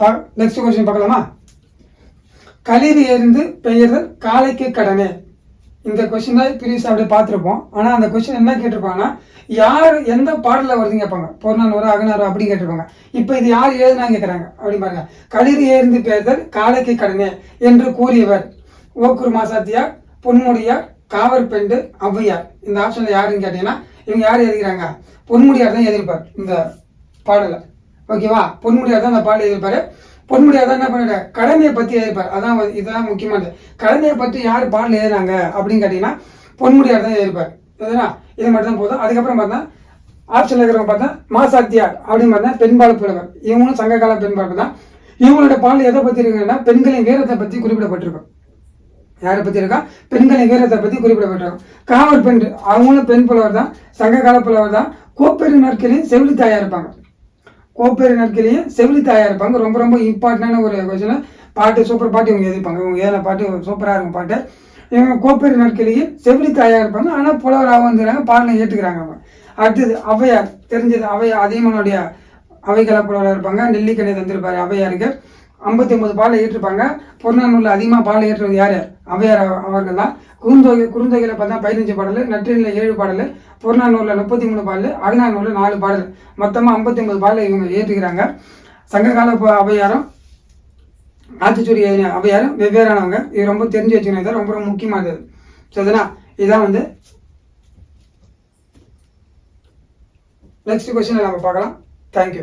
பா next question பார்க்கலாமா? களிறு எறிந்து பெயர்தல் காலைக்கு கடனே. இந்த கொஸ்டின் தான் ப்ரீவியஸ் அப்படியே பார்த்துருப்போம். ஆனால் அந்த கொஸ்டின் என்ன கேட்டிருப்பாங்கன்னா யார் எந்த பாடலில் வருதுன்னு கேட்பாங்க. பொன்னால் வரும் அகனாரோ அப்படின்னு கேட்டிருப்பாங்க. இப்போ இது யார் எழுதுனா கேட்குறாங்க. அப்படி பாருங்க. களிறு ஏறிந்து பெயர்தல் காலைக்கு கடனே என்று கூறியவர் ஓக்கூர் மாசாத்தியார் பொன்முடியார் காவற்பெண்டு ஔவையார். இந்த ஆப்ஷனில் யாருன்னு கேட்டீங்கன்னா இவங்க யார் எழுதுகிறாங்க? பொன்முடியார் தான் எழுதியிருப்பார் இந்த பாடலை. ஓகேவா? பொன்முடியார் தான் அந்த பாடலை எழுதியிருப்பாரு. பொன்முடியார் தான் என்ன பண்ணிட கடமையை பற்றி எழுதியிருப்பார். அதான் இதுதான் முக்கியமானது. கடமையை பற்றி யார் பாடல் எழுதினாங்க அப்படின்னு கேட்டிங்கன்னா பொன்முடியார் தான் எழுதியிருப்பார். எதுனா இது மட்டும் தான் போதும். அதுக்கப்புறம் பார்த்தா ஆப்ஷனில் இருக்கிறவங்க பார்த்தா மாசாத்தியார் அப்படின்னு பார்த்தா பெண்பால் புலவர் இவங்களும் சங்ககால பெண்பால் தான். இவங்களோட பாடல் எதை பற்றி இருக்குன்னா பெண்களின் வீரத்தை பற்றி குறிப்பிடப்பட்டிருக்கும். யாரை பற்றி இருக்கா? பெண்களின் வீரத்தை பற்றி குறிப்பிடப்பட்டிருக்கும். காவல் பெண் அவங்களும் பெண் புலவர் தான். சங்ககால புலவர் தான். கோப்பெரு நாட்களில் செவிலி தாயா இருப்பாங்க. கோப்பெரு நாட்களையும் செவிலி இருப்பாங்க. ரொம்ப ரொம்ப இம்பார்ட்டண்டான ஒரு கொஸ்டின் பாட்டு சூப்பர் பாட்டு இவங்க எதிர்ப்பாங்க இவங்க ஏழை பாட்டு சூப்பராக இருக்கும் பாட்டு. இவங்க கோப்பெரு நாட்களையும் செவிலி இருப்பாங்க. ஆனால் புலவராகவும் வந்துடுறாங்க பாடலை ஏற்றுக்கிறாங்க அவங்க. அடுத்தது அவையார். தெரிஞ்சது அவையார் அதிகமானுடைய அவைகள புலவராக இருப்பாங்க. நெல்லிக்கணி தந்திருப்பார் அவையாருக்கு ஐம்பத்தி ஒன்பது பாலை ஏற்றிருப்பாங்க. பொன்னானூரில் அதிகமாக பாலை ஏற்றுவது யார்? யார் அவ- அவர்கள் தான். குறுந்தொகை குறுந்தொகையில் பார்த்தா பதினஞ்சு பாடல் நற்றினில் ஏழு பாடல் பொன்னானூரில் முப்பத்தி மூணு பாடல் அகநானூரில் நாலு பாடல். மொத்தமாக ஐம்பத்தி ஒன்பது பாடலை இவங்க ஏற்றுக்கிறாங்க சங்ககால அவையாரம் ஔவையாரும் ஆத்திச்சூரி எழுதின வெவ்வேறானவங்க. இது ரொம்ப தெரிஞ்சு வச்சுக்கணும். இது ரொம்ப ரொம்ப முக்கியமானது. சரிதானா இதான் வந்து நெக்ஸ்ட் கொஸ்டின் நம்ம பார்க்கலாம். தேங்க்யூ